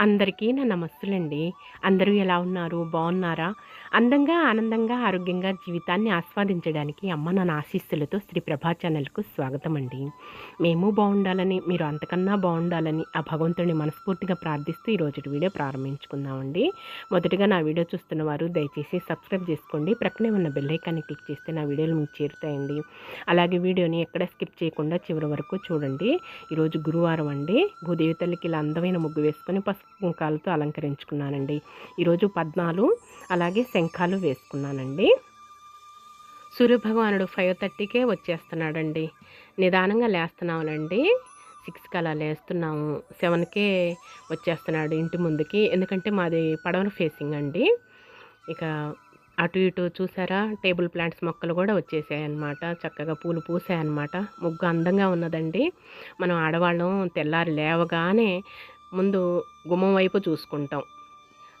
అందరికీ నా నమస్తులండి అందరూ ఎలా ఉన్నారు? బాగున్నారా? అందంగా ఆనందంగా ఆరోగ్యంగా జీవితాన్ని ఆస్వాదించడానికి అమ్మ నా ఆశీస్సులతో శ్రీ ప్రభా ఛానల్కు స్వాగతం అండి మేము బాగుండాలని మీరు అంతకన్నా బాగుండాలని ఆ భగవంతుడిని మనస్ఫూర్తిగా ప్రార్థిస్తూ ఈరోజు వీడియో ప్రారంభించుకుందామండి. మొదటగా నా వీడియో చూస్తున్న వారు దయచేసి సబ్స్క్రైబ్ చేసుకోండి. ప్రక్కనే ఉన్న బెల్లైకాన్ని క్లిక్ చేస్తే నా వీడియోలు మీకు చేరుతాయండి. అలాగే వీడియోని ఎక్కడ స్కిప్ చేయకుండా చివరి వరకు చూడండి. ఈరోజు గురువారం అండి. భూదేవి తల్లికి ఇలా అందమైన ముగ్గు వేసుకొని పసుపు కుంకాలతో అలంకరించుకున్నానండి. ఈరోజు పద్మాలు అలాగే శంఖాలు వేసుకున్నానండి. సూర్యభగవానుడు ఫైవ్ థర్టీకే వచ్చేస్తున్నాడండి. నిదానంగా లేస్తున్నాములండి సిక్స్కి అలా లేస్తున్నాము. సెవెన్కే వచ్చేస్తున్నాడు ఇంటి ముందుకి. ఎందుకంటే మాది పడవన ఫేసింగ్ అండి. ఇక అటు ఇటు చూసారా టేబుల్ ప్లాంట్స్ మొక్కలు కూడా వచ్చేసాయన్నమాట. చక్కగా పూలు పూసాయన్నమాట. ముగ్గు అందంగా ఉన్నదండి. మనం ఆడవాళ్ళం తెల్లారి లేవగానే ముందు గుమ్మం వైపు చూసుకుంటాం.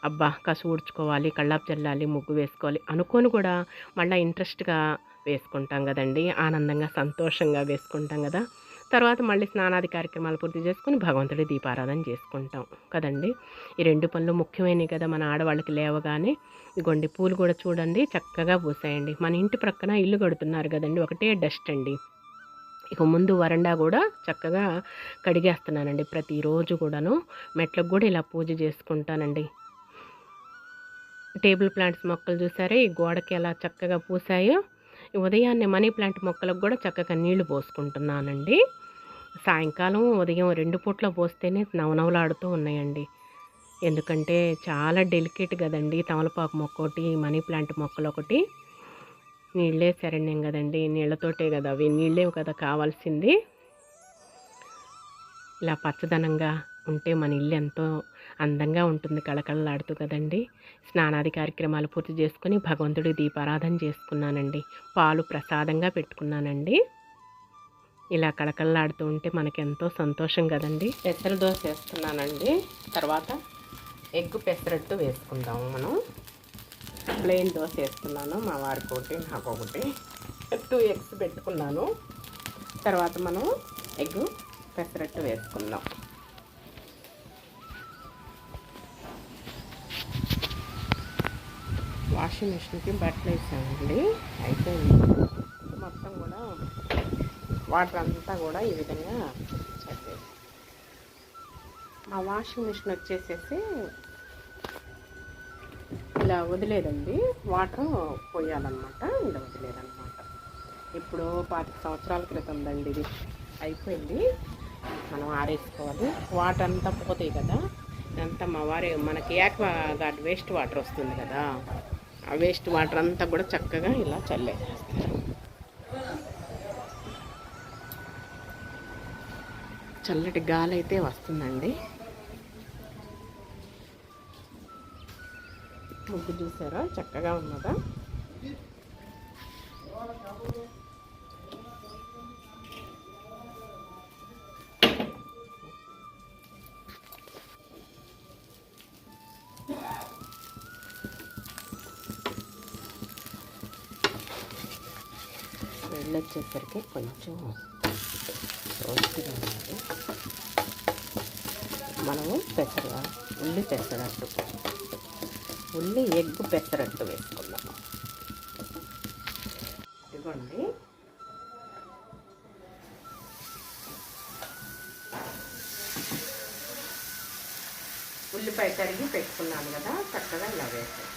అబ్బా కసు ఊడ్చుకోవాలి కళ్ళాపు చల్లాలి ముగ్గు వేసుకోవాలి అనుకొని కూడా మళ్ళీ ఇంట్రెస్ట్గా వేసుకుంటాం కదండి ఆనందంగా సంతోషంగా వేసుకుంటాం కదా. తర్వాత మళ్ళీ స్నానాది కార్యక్రమాలు పూర్తి చేసుకుని భగవంతుడి దీపారాధన చేసుకుంటాం కదండి. ఈ రెండు పనులు ముఖ్యమైనవి కదా మన ఆడవాళ్ళకి లేవగానే. ఇగోండి పూలు కూడా చూడండి చక్కగా పూసాయండి. మన ఇంటి ప్రక్కన ఇల్లు కడుతున్నారు కదండి ఒకటే డస్ట్ అండి. ఇక ముందు వరండా కూడా చక్కగా కడిగేస్తున్నానండి ప్రతిరోజు కూడాను. మెట్లకు కూడా ఇలా పూజ చేసుకుంటానండి. టేబుల్ ప్లాంట్స్ మొక్కలు చూసారా? ఈ గోడకి ఎలా చక్కగా పూసాయో ఉదయాన్నే మనీ ప్లాంట్ మొక్కలకు కూడా చక్కగా నీళ్ళు పోసుకుంటున్నానండి. సాయంకాలం ఉదయం రెండు పూట్ల పోస్తేనే నవనవలాడుతూ ఉన్నాయండి. ఎందుకంటే చాలా డెలికేట్ కదండి తమలపాకు మొక్క ఒకటి మనీ ప్లాంట్ మొక్కలు ఒకటి. నీళ్ళే శరణ్యం కదండి నీళ్ళతోటే కదా అవి. నీళ్ళే కదా కావాల్సింది. ఇలా పచ్చదనంగా ఉంటే మన ఇల్లు ఎంతో అందంగా ఉంటుంది. కళకళలాడుతూ కదండి. స్నానాది కార్యక్రమాలు పూర్తి చేసుకొని భగవంతుడి దీపారాధన చేసుకున్నానండి. పాలు ప్రసాదంగా పెట్టుకున్నానండి. ఇలా కళకళలాడుతూ ఉంటే మనకెంతో సంతోషం కదండి. పెసర దోశ వేస్తున్నానండి. తర్వాత ఎగ్ పెసరట్టు వేసుకుందాము మనం. ప్లెయిన్ దోశ వేస్తున్నాను. మా వారికి ఒకటి నాకు ఒకటి టూ ఎగ్స్ పెట్టుకున్నాను. తర్వాత మనం ఎగ్ పెసరట్టు వేసుకుందాం. వాషింగ్ మిషన్కి బట్టలు వేసామండి. అయితే మొత్తం కూడా వాటర్ అంతా కూడా ఈ విధంగా చదివేసి మా వాషింగ్ మిషన్ వచ్చేసేసి ఇలా వదిలేదండి. వాటర్ పోయాలన్నమాట. ఇలా వదిలేదన్నమాట. ఇప్పుడు పాతిక సంవత్సరాల క్రితం దండి ఇది. అయిపోయింది. మనం ఆరేసుకోవాలి. వాటర్ అంతా పోతాయి కదా. అంతా మా వారి మనకి యాక్వా గార్డ్ వేస్ట్ వాటర్ వస్తుంది కదా. ఆ వేస్ట్ వాటర్ అంతా కూడా చక్కగా ఇలా చల్లేస్తారు చల్లటి గాలి అయితే వస్తుందండి. ముగ్గు చూసారా? చక్కగా ఉన్నదా? కొంచెం రోస్ట్గా ఉన్నది మనము పెసర ఉల్లి పెసరట్టు. ఉల్లి ఎగ్ పెసరట్టు వేసుకుందాం. ఇదిగోండి. ఉల్లిపాయ కరిగి పెట్టుకున్నాను కదా చక్కగా ఇలా వేసాను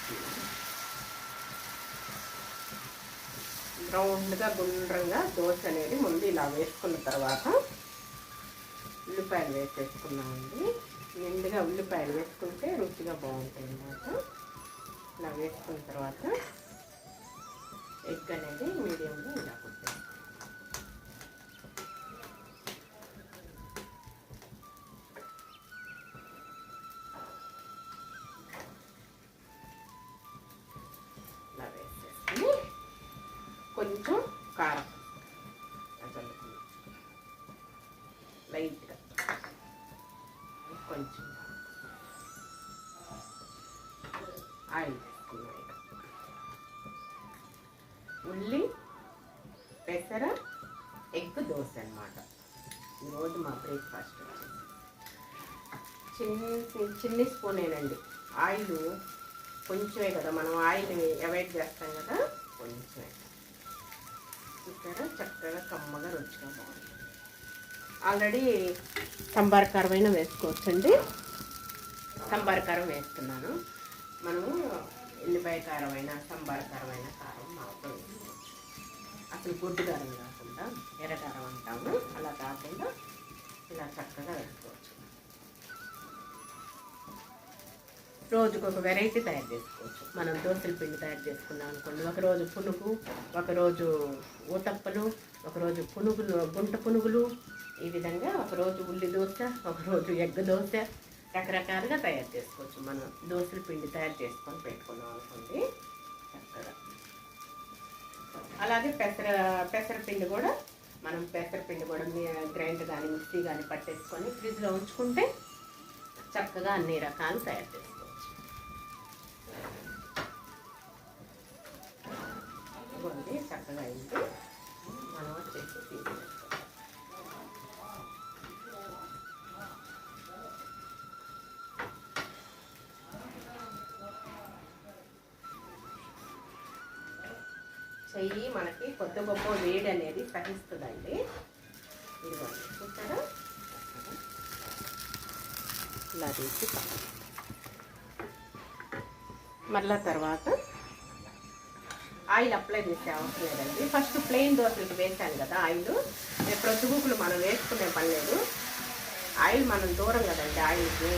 రౌండ్గా గుండ్రంగా దోశ అనేది ముందు ఇలా వేసుకున్న తర్వాత ఉల్లిపాయలు వేసేసుకున్నామండి. నిండుగా ఉల్లిపాయలు వేసుకుంటే రుచిగా బాగుంటుంది అన్నమాట ఇలా వేసుకున్న తర్వాత ఎగ్ అనేది మీడియంలో ఇలా చూసారా ఎగ్ దోశ అనమాట ఈరోజు మా బ్రేక్ఫాస్ట్ వచ్చేసి. చిన్న చిన్ని స్పూనేనండి ఆయిల్ కొంచెమే కదా మనం ఆయిల్ అవాయిడ్ చేస్తాం కదా కొంచెమే. చూసారా? చక్కగా కమ్మగా రుచిగా బాగుంటుంది ఆల్రెడీ సంబార కారమైన వేసుకోవచ్చండి. సంబార కారం వేస్తున్నాను. మనము ఎల్లిపాయ కారమైన సంబార కారమైన కారం మాకు వేసుకోవచ్చు. అసలు గుడ్డు కారం కాకుండా ఎర్రకారం అంటాము. అలా కాకుండా ఇలా చక్కగా పెట్టుకోవచ్చు రోజుకు ఒక వెరైటీ తయారు చేసుకోవచ్చు. మనం దోశల పిండి తయారు చేసుకున్నాం అనుకోండి ఒకరోజు పునుగు ఒకరోజు ఊతప్పలు ఒకరోజు పునుగులు గుంట పునుగులు ఈ విధంగా ఒకరోజు ఉల్లి దోశ ఒకరోజు ఎగ్ దోశ రకరకాలుగా తయారు చేసుకోవచ్చు. మనం దోశల పిండి తయారు చేసుకొని పెట్టుకున్నాం అనుకోండి చక్కగా. అలాగే పెసర పెసర పిండి కూడా మనం పెసర పిండి కూడా గ్రైండ్ కానీ మిక్సీ కానీ పట్టేసుకొని ఫ్రిడ్జ్లో ఉంచుకుంటే చక్కగా అన్ని రకాలు తయారు చేసుకోవచ్చు. చక్కగా అయింది. మనం వచ్చేసి తీసుకుంటాం చెయ్యి మనకి కొద్ది గొప్ప వేడి అనేది సహిస్తుందండి. ఇదిగోండి చూస్తారా ఇలా తీసి మళ్ళా తర్వాత ఆయిల్ అప్లై చేసే అవసరం లేదండి. ఫస్ట్ ప్లెయిన్ దోశలకు వేసాను కదా ఆయిల్. ప్రొద్దుగుకులు మనం వేసుకునే పని లేదు. ఆయిల్ మనం దూరం కదండి ఆయిల్కి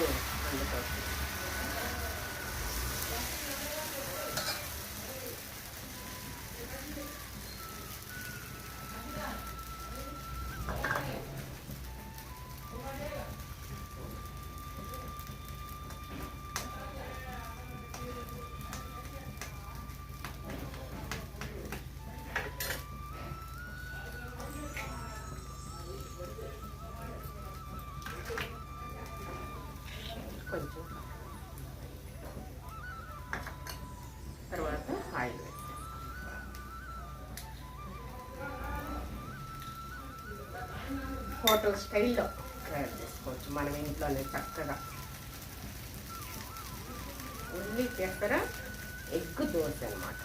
అందుకోసం. హోటల్ స్టైల్లో. తయారు చేసుకోవచ్చు. మనం ఇంట్లోనే చక్కగా. ఉల్లి పెసర ఎగ్ దోశ అనమాట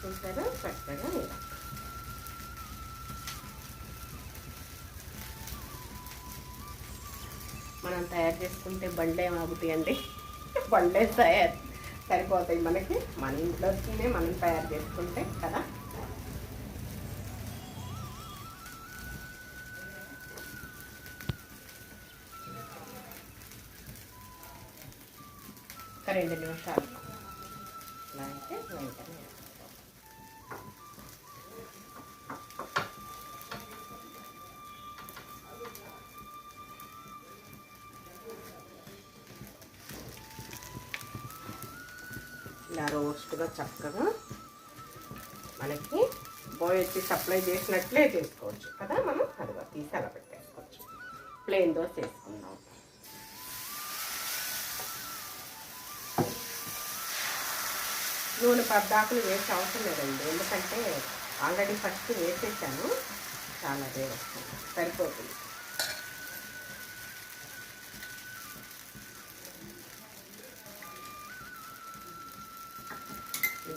చూసారా చక్కగా ఇలా మనం తయారు చేసుకుంటే బండ్లు ఏం బండ్లే తయారు సరిపోతాయి మనకి. మన ఇంట్లోనే మనం తయారు చేసుకుంటే కదా. ఒక నిమిషాలు ఇలా అయితే వెంటనే ఇలా రోస్ట్గా చక్కగా మనకి బాయ్ వచ్చి సప్లై చేసినట్లే చేసుకోవచ్చు కదా మనం అదిగా తీసి అలా పెట్టేసుకోవచ్చు. ప్లెయిన్ దోశ వేసుకుందాం నూనె పద్దాకులు వేసే అవసరం లేదండి. ఎందుకంటే ఆల్రెడీ ఫస్ట్ వేసేసాను. చాలా అదే వస్తుంది. సరిపోతుంది.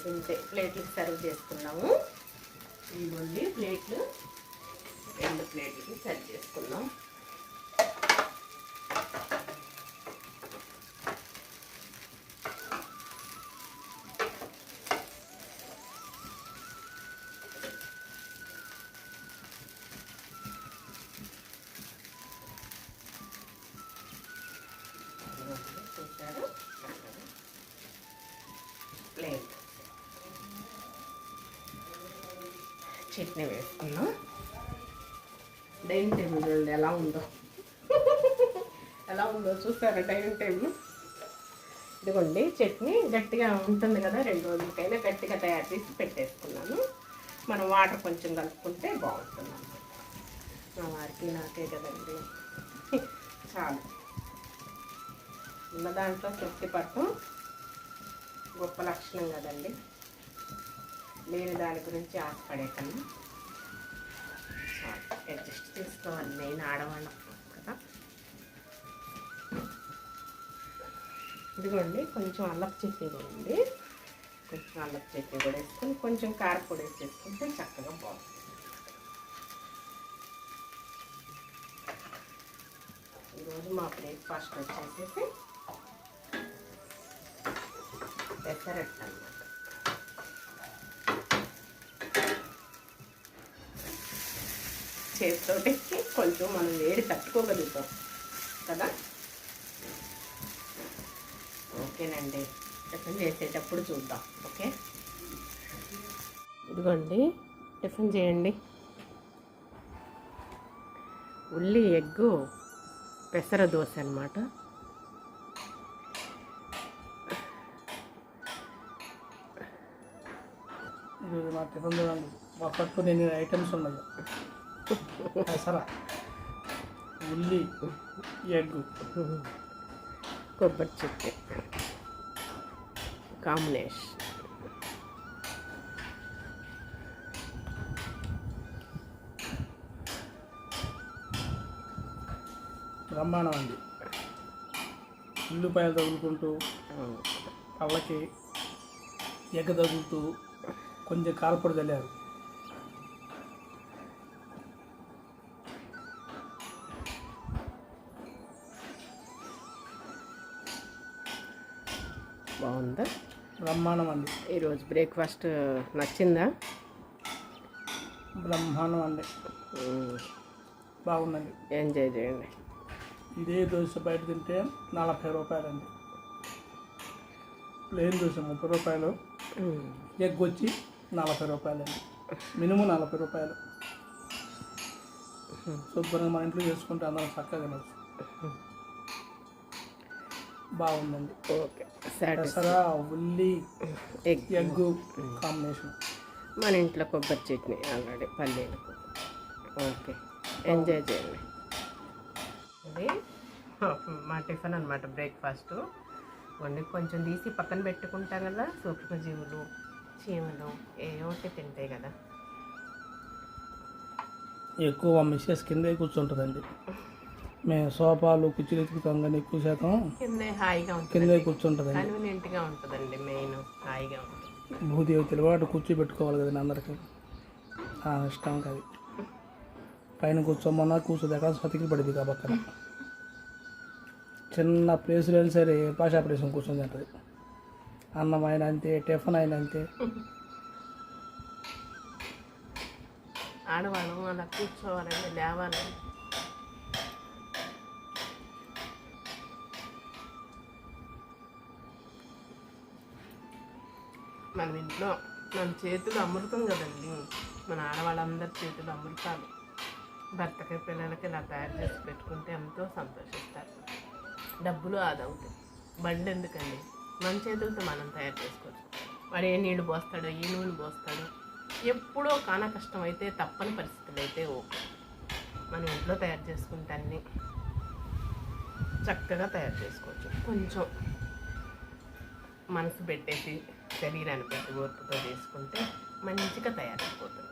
ఇంతే. ప్లేట్లు సర్వ్ చేసుకున్నాము. ఇవ్వండి ప్లేట్లు. రెండు ప్లేట్లకి సర్వ్ చేసుకున్నాం. చట్నీ వేసుకున్నాం. డైనింగ్ టేబుల్ చూడండి ఎలా ఉందో. ఎలా ఉందో చూస్తారా డైనింగ్ టేబుల్? ఇదిగోండి చట్నీ గట్టిగా ఉంటుంది కదా రెండు రోజులకైనా గట్టిగా తయారు చేసి పెట్టేసుకున్నాను. మనం వాటర్ కొంచెం కలుపుకుంటే బాగుంటుంది మా వారికి నాకే కదండి. చాలు. ఉన్న దాంట్లో తృప్తి పడటం గొప్ప లక్షణం కదండి. నేను దాని గురించి ఆశపడేకన్నా అడ్జస్ట్ చేసుకోవాలి. నేను ఆడవాళ్ళ కదా. ఇదిగోండి కొంచెం అల్లపు చెట్టి కూడా కొంచెం అల్లపు చెట్టి కూడా వేసుకొని కొంచెం కారపొడి వేసేసుకుంటే చక్కగా బాగుంటుంది. ఈరోజు మా బ్రేక్ఫాస్ట్ వచ్చేసేసి పెసరెట్ అన్నమాట. చేతితోటి కొంచెం మనం వేడి తట్టుకోగలుగుతాం. కదా? ఓకేనండి. టిఫిన్ చేసేటప్పుడు చూద్దాం. ఓకే? ఇదిగోండి. టిఫిన్ చేయండి. ఉల్లి ఎగ్గు పెసర దోశ అనమాట మా టిఫిన్ మా పట్టుకుని ఐటమ్స్ ఉన్నాయి. పెసర ఉల్లి ఎగ్. కొబ్బరి చట్నీ కాంబినేషన్. బ్రహ్మాండం అండి. ఉల్లిపాయలు తగులుకుంటూ పళ్ళకి ఎగ్గ తగులుతూ కొంచెం కారపొడి చల్లారు. బాగుందా? బ్రహ్మాండం అండి ఈరోజు బ్రేక్ఫాస్ట్ నచ్చిందా? బ్రహ్మాండం అండి. బాగుందండి. ఎంజాయ్ చేయండి. ఇదే దోశ బయట తింటే నలభై రూపాయలండి. ప్లేన్ దోశ ముప్పై రూపాయలు. ఎగ్ వచ్చి నలభై రూపాయలండి. మినిమం నలభై రూపాయలు. శుభ్రంగా మన ఇంట్లో చేసుకుంటే అందరం చక్కగా తినచ్చు. బాగుందండి. ఓకే. పెసర ఉల్లి ఎగ్ ఎగ్ కాంబినేషన్ మన ఇంట్లో కొబ్బరి చట్నీ ఆల్రెడీ పల్లీలు. ఓకే. ఎంజాయ్ చేయండి. ఇది మా టిఫిన్ అనమాట బ్రేక్ఫాస్ట్. వండి కొంచెం తీసి పక్కన పెట్టుకుంటాం కదా సూక్ష్మజీవులు చీమలు ఏ ఒకటి తింటాయి కదా. ఎక్కువ మిస్సెస్ కిందే కూర్చుంటుందండి. మేము సోఫాలు కుర్చీలు ఎత్తుకుతాం కానీ ఎక్కువ శాతం. కింద హాయిగా కిందే కూర్చుంటుందండి. కన్వీనియంట్గా ఉంటుందండి మెయిన్ హాయిగా ఉంటుంది కూర్చో పెట్టుకోవాలి కదండి అందరికీ. ఇష్టం కాదు. పైన కూర్చోమన్నా కూర్చోదాకా సతికి పడింది కాబట్టి చిన్న ప్లేసులు అయినా సరే భాషా ప్లేస్ కూర్చొని తింటుంది. అన్నం అయినా అంతే టిఫిన్ అయినా అంతే. ఆడవాళ్ళం అలా కూర్చోవాలండి లేవాలండి. మన ఇంట్లో మన చేతులు అమృతం కదండి. మన ఆడవాళ్ళందరి చేతులు అమృతాలు భర్తకి పిల్లలకి ఇలా తయారు చేసి పెట్టుకుంటే ఎంతో సంతోషిస్తారు. డబ్బులు ఆదా అవుతాయి. బండి ఎందుకండి? మన చేతులతో మనం తయారు చేసుకోవచ్చు. వాడు ఏ నీళ్ళు పోస్తాడో ఏ నూనె పోస్తాడో ఎప్పుడో కాన కష్టం అయితే తప్పని పరిస్థితులు అయితే ఓకే. మనం ఇంట్లో తయారు చేసుకుంటే అన్నీ చక్కగా తయారు చేసుకోవచ్చు. కొంచెం మనసు పెట్టేసి శరీరాన్ని పెట్టి ఓర్పుతో చేసుకుంటే మంచిగా తయారైపోతుంది.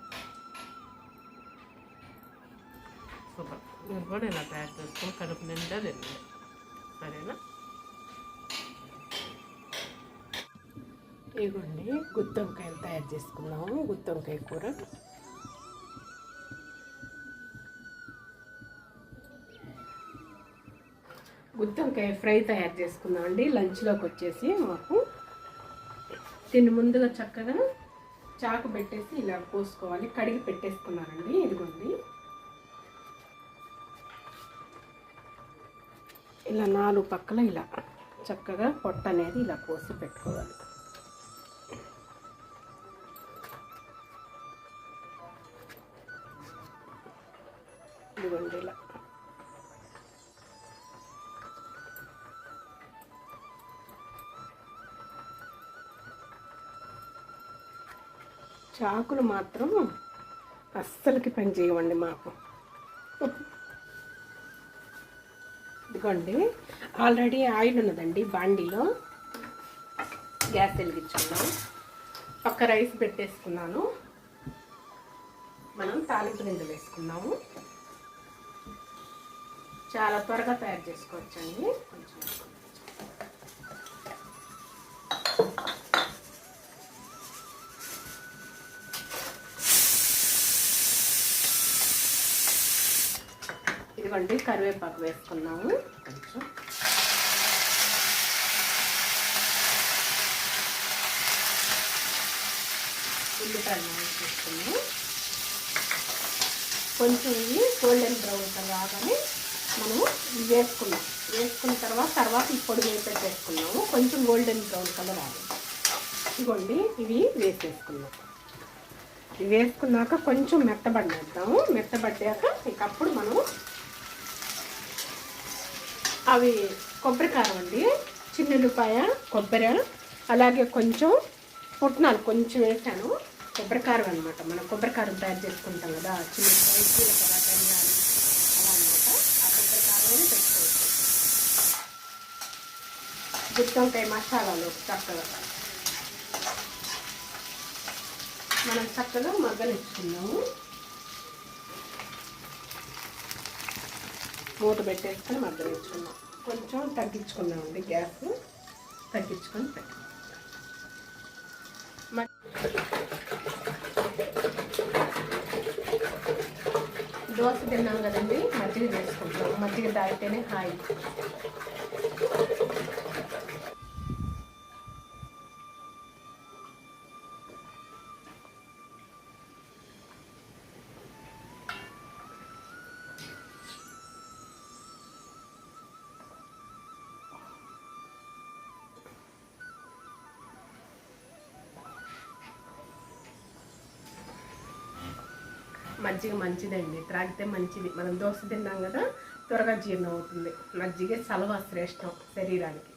సూపర్. మీరు కూడా ఇలా తయారు చేసుకుని కడుపు నిండా తినండి. సరేనా? ఇవ్వండి గుత్తొంకాయలు తయారు చేసుకున్నాము గుత్తొంకాయ కూర. గుత్తొంకాయ ఫ్రై తయారు చేసుకున్నామండి లంచ్లోకి వచ్చేసి మాకు దీన్ని ముందుగా చక్కగా చాకు పెట్టేసి ఇలా కోసుకోవాలి. కడిగి పెట్టేసుకున్నానండి. ఇదిగోండి. ఇలా నాలుగు పక్కల ఇలా చక్కగా పొట్ట అనేది ఇలా కోసి పెట్టుకోవాలి. చాకులు మాత్రం అస్సలకి పని చేయవండి మాకు. ఇదిగోండి ఆల్రెడీ ఆయిల్ ఉన్నదండి బాండీలో. గ్యాస్ వెలిగించుకున్నాం. పక్క రైస్ పెట్టేసుకున్నాను. మనం తాలింపు గింజలు వేసుకున్నాము. చాలా త్వరగా తయారు చేసుకోవచ్చండి. కొంచెం ఇదిగోండి కరివేపాకు వేసుకున్నాము. కొంచెం. ఉల్లిపాయలు వేసుకున్నాము. కొంచెం ఇవి గోల్డెన్ బ్రౌన్ రాగానే మనము వేసుకున్నాం. వేసుకున్న తర్వాత తర్వాత ఈ పొడి వేసి వేసుకున్నాము. కొంచెం గోల్డెన్ బ్రౌన్ కలర్ రాదు ఇదిగోండి ఇవి వేసేసుకున్నాం. ఇవి వేసుకున్నాక కొంచెం మెత్తబడినేద్దాము మెత్తబడ్డాక ఇకప్పుడు మనము అవి కొబ్బరికారం అండి. చిన్నుల్లిపాయ కొబ్బరి అలాగే కొంచెం పుట్నాలు కొంచెం వేసాను. కొబ్బరికారం అనమాట మనం కొబ్బరికారం తయారు చేసుకుంటాం కదా చిన్న జీలకర్ర ధనియాలు అలా అనమాట ఆ కొబ్బరికారం పెట్టుకోవచ్చు. గుత్తొంకాయ మసాలాలు చక్కగా. మనం చక్కగా మగ్గనిచ్చుకున్నాము. మూత పెట్టేసుకొని మగ్గనిచ్చుకున్నాం కొంచెం తగ్గించుకున్నామండి గ్యాస్. తగ్గించుకొని పెట్టాం. దోశ తిన్నాం కదండి మజ్జిగ చేసుకుంటాం మజ్జిగ తాగితేనే హాయి. మజ్జిగ మంచిదండి. త్రాగితే మంచిది. మనం దోశ తిన్నాం కదా త్వరగా జీర్ణం అవుతుంది. మజ్జిగ సలవా శ్రేష్టం శరీరానికి.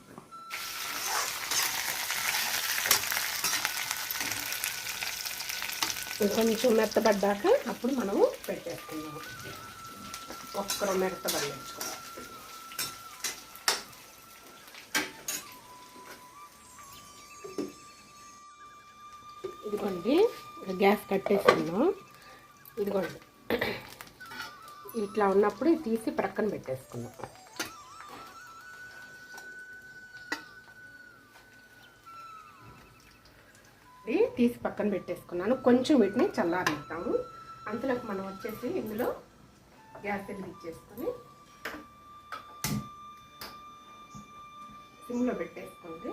కొంచెం మెత్తబడ్డాక అప్పుడు మనము పెట్టేస్తున్నాము. ఒక్కరు మెత్తబడించుకోవాలి ఇదిగోండి గ్యాస్ కట్టేస్తున్నాం. ఇదిగోండి. ఇట్లా ఉన్నప్పుడు తీసి ప్రక్కన పెట్టేసుకున్నాం ఇది తీసి పక్కన పెట్టేసుకున్నాను. కొంచెం వీటిని చల్లారిస్తాము అంతలోకి మనం వచ్చేసి ఇందులో గ్యాస్ వెలిగించేసుకొని సిమ్లో పెట్టేసుకోండి.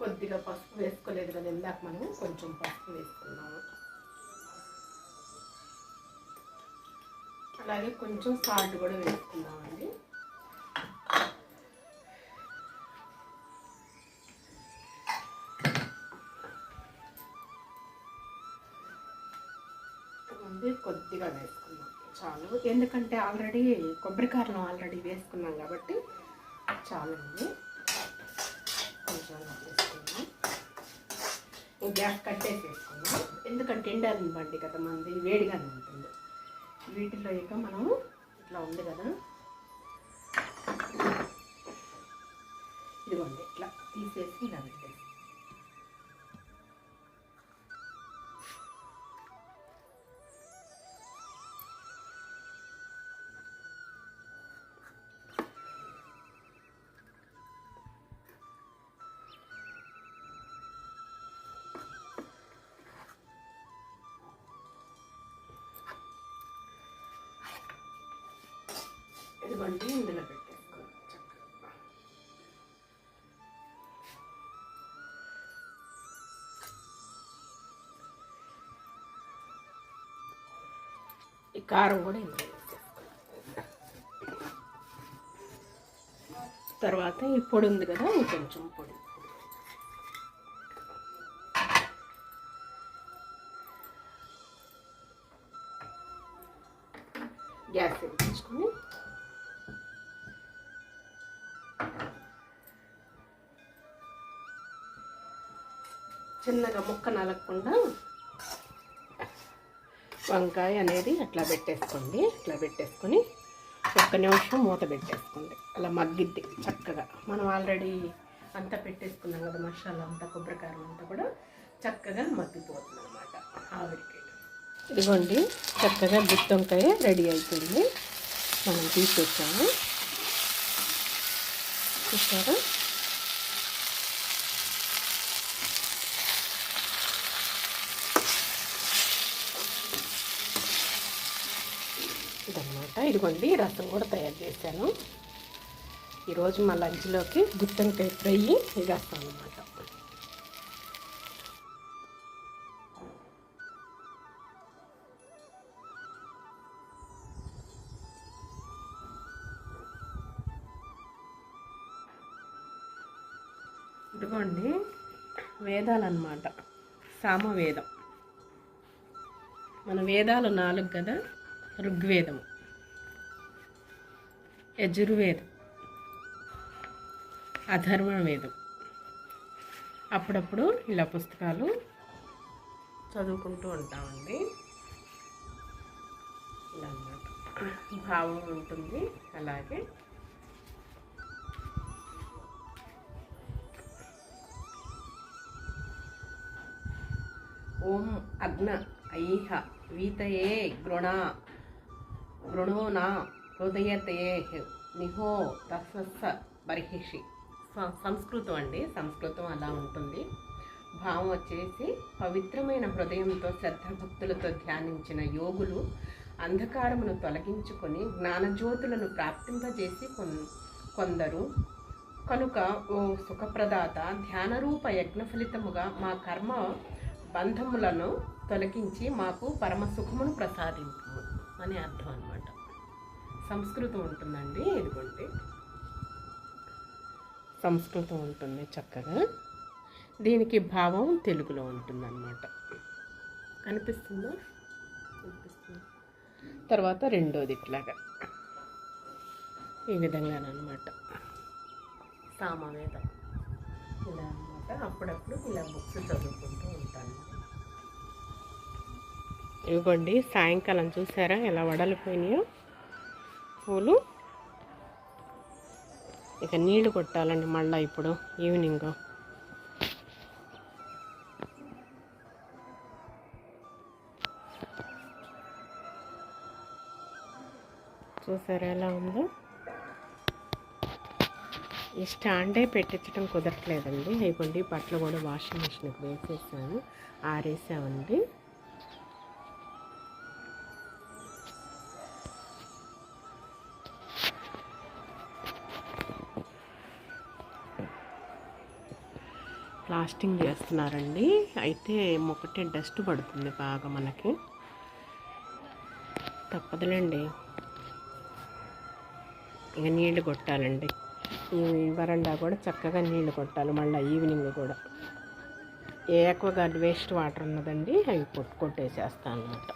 కొద్దిగా పసుపు వేసుకోలేదు కదా ఇందాక మనం కొంచెం పసుపు వేసుకున్నాము. అలాగే కొంచెం సాల్ట్ కూడా వేసుకుందామండి. కొద్దిగా వేసుకున్నాం చాలు. ఎందుకంటే ఆల్రెడీ కొబ్బరికారం ఆల్రెడీ వేసుకున్నాం కాబట్టి చాలండి. కొంచెం వేసుకున్నాం గ్యాస్ కట్టేసి వేసుకున్నాం ఎందుకంటే ఎండాలి బండి కదా మంది వేడిగానే ఉంటుంది. వీటిలో ఇక మనం ఇట్లా ఉంది కదా. ఇదిగోండి ఇట్లా తీసేసి ఇలా పెట్టేసి ఇందులో పెట్టేసుకోవాలి ఈ కారం కూడా ఇందులో తర్వాత ఈ పొడి ఉంది కదా ఇంకొంచెం పొడి. చిన్నగా ముక్క నలగకుండా వంకాయ అనేది అట్లా పెట్టేసుకోండి. అట్లా పెట్టేసుకొని ఒక్క నిమిషం మూత పెట్టేసుకోండి. అలా మగ్గిద్ది చక్కగా. మనం ఆల్రెడీ అంతా పెట్టేసుకున్నాం కదా మసాలా అంతా కొబ్బరికారం అంతా కూడా చక్కగా మగ్గిపోతుంది అనమాట ఆవిరికి. ఇదిగోండి చక్కగా గుత్తొంకాయ రెడీ అయిపోయింది. మనం తీసేసాము. చూసారా ఇదన్నమాట అనమాట ఇదిగోండి రసం కూడా తయారు చేశాను. ఈరోజు మా లంచ్లోకి గుత్తంకాయ ఫ్రై వేస్తాం అనమాట ఇదిగోండి వేదాలన్నమాట. సామవేదం. మన వేదాలు నాలుగు కదా ఋగ్వేదం యజుర్వేదం. అధర్వ వేదం అప్పుడప్పుడు ఇలా పుస్తకాలు చదువుకుంటూ ఉంటామండి. ఇలా అన్నమాట భావం ఉంటుంది. అలాగే ఓం అగ్న ఐహ వీతయే గృణ గృణోనా హృదయతయే నిహో తస్స బర్హిషి. సంస్కృతం అండి సంస్కృతం అలా ఉంటుంది. భావం వచ్చేసి పవిత్రమైన హృదయంతో శ్రద్ధభక్తులతో ధ్యానించిన యోగులు అంధకారమును తొలగించుకొని జ్ఞానజ్యోతులను ప్రాప్తింపజేసి కొన్ కొందరు. కనుక ఓ సుఖప్రదాత ధ్యానరూప యజ్ఞ ఫలితముగా మా కర్మ బంధములను తొలగించి మాకు పరమ సుఖమును ప్రసాదింపు అని అర్థం సంస్కృతం ఉంటుందండి ఇదిగోండి. సంస్కృతం ఉంటుంది చక్కగా. దీనికి భావం తెలుగులో ఉంటుందన్నమాట. కనిపిస్తుందా కనిపిస్తుంది తర్వాత రెండోది ఇట్లాగా. ఈ విధంగానమాట సామవేదం. ఇలా అనమాట అప్పుడప్పుడు ఇలా బుక్స్ చదువుకుంటూ ఉంటాను. ఇవ్వండి సాయంకాలం చూసారా? ఎలా వడలిపోయినాయో పూలు ఇక నీళ్ళు కొట్టాలండి మళ్ళీ ఇప్పుడు ఈవినింగ్. చూసారా ఎలా ఉందో? ఈ స్టాండే పెట్టించడం కుదరట్లేదండి. ఇవ్వండి బట్టలు కూడా వాషింగ్ మిషన్కి వేసేసాను ఆరేసామండి. ఫాస్టింగ్ చేస్తున్నారండి. అయితే ఒకటే డస్ట్ పడుతుంది బాగా మనకి. తప్పదులేండి. ఇక నీళ్ళు కొట్టాలండి. ఈ వరండా కూడా చక్కగా నీళ్ళు కొట్టాలి. మళ్ళీ ఈవినింగ్ కూడా. ఏ గార్డ్ వేస్ట్ వాటర్ ఉన్నదండి అవి కొట్టు కొట్టేసేస్తాను అనమాట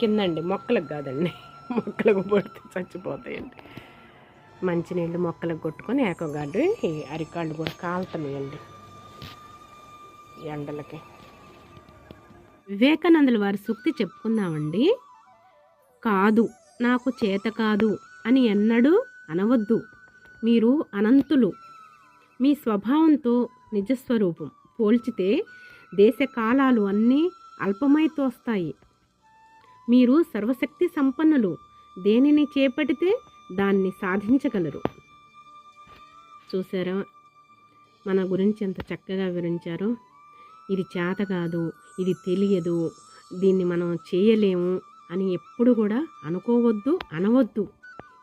కిందండి మొక్కలకు కాదండి. మొక్కలకు పడితే చచ్చిపోతాయండి. మంచినీళ్ళు మొక్కలకు కొట్టుకొని ఏకోగార్డు ఈ అరికాళ్ళు కూడా కాలుతున్నాయండి. ఎండలకి. వివేకానందుల వారి సూక్తి చెప్పుకుందామండి. కాదు నాకు చేత కాదు అని ఎన్నడూ అనవద్దు. మీరు అనంతులు. మీ స్వభావంతో నిజస్వరూపం పోల్చితే దేశ కాలాలు అన్నీ అల్పమై తోస్తాయి. మీరు సర్వశక్తి సంపన్నులు. దేనిని చేపడితే దాన్ని సాధించగలరు. చూసారా? మన గురించి ఎంత చక్కగా వివరించారు. ఇది చేత కాదు ఇది తెలియదు దీన్ని మనం చేయలేము అని ఎప్పుడు కూడా అనుకోవద్దు అనవద్దు.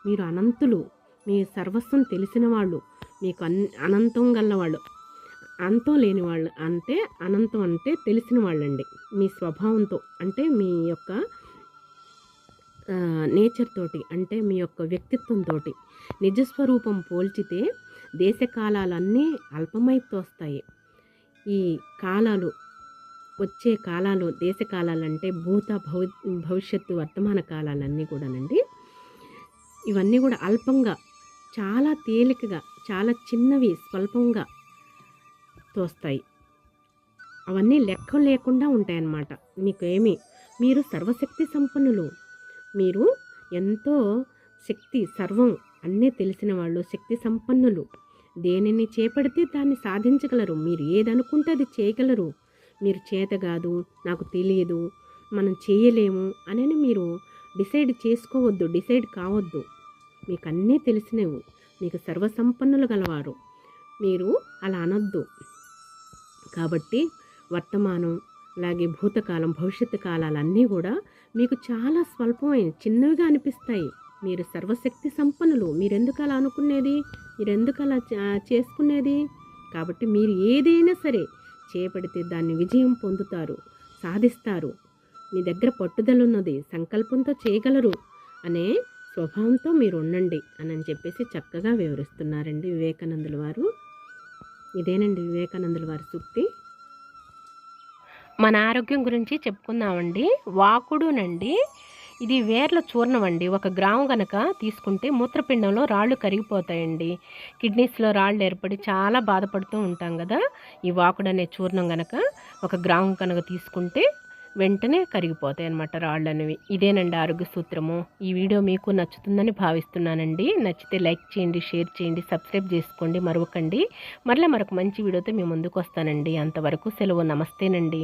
మీరు అనంతులు మీ సర్వస్వం తెలిసిన వాళ్ళు మీకు అన్ అనంతం గలవాళ్ళు. అంతం లేని వాళ్ళు అంటే అనంతం అంటే తెలిసిన వాళ్ళండి. మీ స్వభావంతో అంటే మీ యొక్క నేచర్ తోటి అంటే మీ యొక్క వ్యక్తిత్వంతో నిజస్వరూపం పోల్చితే దేశకాలాలన్నీ అల్పమై ఈ కాలాలు వచ్చే కాలాలు దేశ కాలాలంటే భూత భవి భవిష్యత్తు వర్తమాన కాలాలన్నీ కూడానండి. ఇవన్నీ కూడా అల్పంగా చాలా తేలికగా చాలా చిన్నవి స్వల్పంగా తోస్తాయి. అవన్నీ లెక్క లేకుండా ఉంటాయన్నమాట. మీకు ఏమి మీరు సర్వశక్తి సంపన్నులు. మీరు ఎంతో శక్తి సర్వం అన్నీ తెలిసిన వాళ్ళు శక్తి సంపన్నులు. దేనిని చేపడితే దాన్ని సాధించగలరు. మీరు ఏదనుకుంటే అది చేయగలరు. మీరు చేత కాదు నాకు తెలియదు మనం చేయలేము అని మీరు డిసైడ్ చేసుకోవద్దు డిసైడ్ కావద్దు. మీకు అన్నీ తెలిసినవి. మీకు సర్వసంపన్నులు గలవారు. మీరు అలా అనొద్దు. కాబట్టి వర్తమానం అలాగే భూతకాలం భవిష్యత్తు కాలాలన్నీ కూడా మీకు చాలా స్వల్పమైన చిన్నవిగా అనిపిస్తాయి. మీరు సర్వశక్తి సంపన్నులు. మీరెందుకు అలా అనుకునేది మీరెందుకు అలా చేసుకునేది? కాబట్టి మీరు ఏదైనా సరే చేపడితే దాన్ని విజయం పొందుతారు సాధిస్తారు. మీ దగ్గర పట్టుదల ఉన్నది సంకల్పంతో చేయగలరు అనే స్వభావంతో మీరు ఉండండి అని అని చెప్పేసి చక్కగా వివరిస్తున్నారండి వివేకానందుల వారు. ఇదేనండి వివేకానందుల వారి సూక్తి. మన ఆరోగ్యం గురించి చెప్పుకుందామండి. వాకుడునండి. ఇది వేర్ల చూర్ణం అండి. ఒక గ్రాము కనుక తీసుకుంటే మూత్రపిండంలో రాళ్ళు కరిగిపోతాయండి. కిడ్నీస్లో రాళ్ళు ఏర్పడి చాలా బాధపడుతూ ఉంటాం కదా. ఈ వాకుడు అనే చూర్ణం కనుక ఒక గ్రాము కనుక తీసుకుంటే వెంటనే కరిగిపోతాయి అన్నమాట రాళ్ళు అనేవి ఇదేనండి ఆరోగ్య సూత్రము. ఈ వీడియో మీకు నచ్చుతుందని భావిస్తున్నానండి. నచ్చితే లైక్ చేయండి షేర్ చేయండి సబ్స్క్రైబ్ చేసుకోండి మరొకండి మరలా మరొక మంచి వీడియోతో మీ ముందుకు వస్తానండి. అంతవరకు సెలవు. నమస్తేనండి.